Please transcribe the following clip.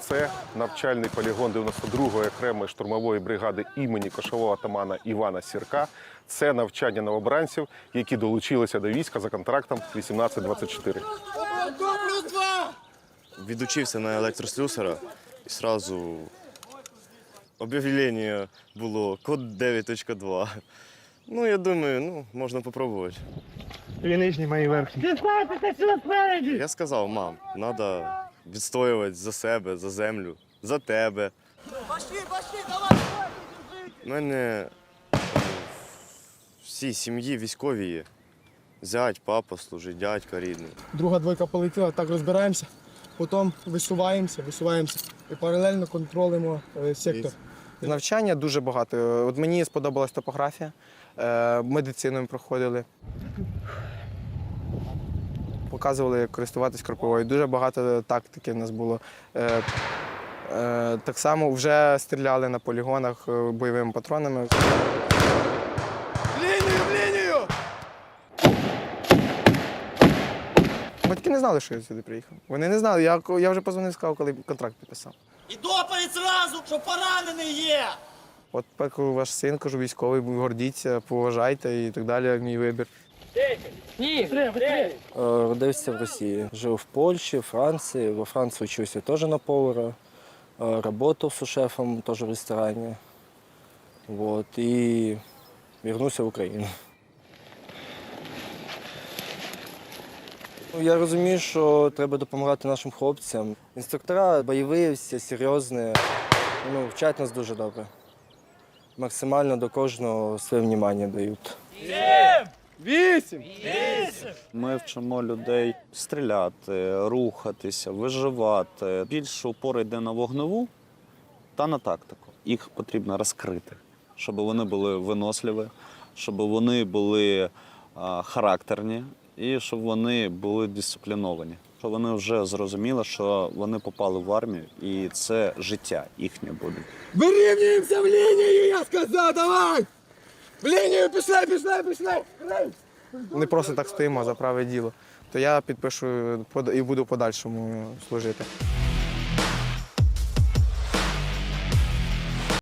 Це навчальний полігон 92-ї окремої штурмової бригади імені кошового атамана Івана Сірка. Це навчання новобранців, які долучилися до війська за контрактом 1824. Відучився на електрослюсара і одразу об'явлення було код 9.2. Ну, я думаю, ну, можна попробувати. І нижні мої верхні. Я сказав, мам, треба відстоювати за себе, за землю, за тебе. У мене е, всі сім'ї військові є. Зять, папа служить, дядька рідний. Друга двойка полетіла, так розбираємося, потім висуваємося, висуваємося і паралельно контролюємо е, сектор. Навчання дуже багато. От мені сподобалась топографія, е, медицину ми проходили. Показували, як користуватись кропивою. Дуже багато тактики в нас було. Е, е, так само вже стріляли на полігонах е, бойовими патронами. Лінію, в лінію! Батьки не знали, що я сюди приїхав. Вони не знали. Я, я вже позвонив, сказав, коли контракт підписав. І доповідь зразу, що поранений є. От ваш син, кажу, військовий, гордіться, поважайте і так далі, мій вибір. Е, Родився в Росії. Жив в Польщі, Франції. Во Франції вчився теж на повара. Е, Работав сушефом теж в ресторані. Вот. І вернувся в Україну. Ну, Я розумію, що треба допомагати нашим хлопцям. Інструктора бойові, всі серйозні. Ну, вчать нас дуже добре. Максимально до кожного своє внимання дають. Вісім! Ми вчимо людей стріляти, рухатися, виживати. Більше упор йде на вогневу та на тактику. Їх потрібно розкрити, щоб вони були виносливі, щоб вони були характерні і щоб вони були дисципліновані. Щоб вони вже зрозуміли, що вони попали в армію, і це життя їхнє буде. Вирівнюємося в лінію, я сказав, давай! В лінію, пішли, пішли, пішли! Не просто так стоїмо за праве діло. То я підпишу і буду подальшому служити.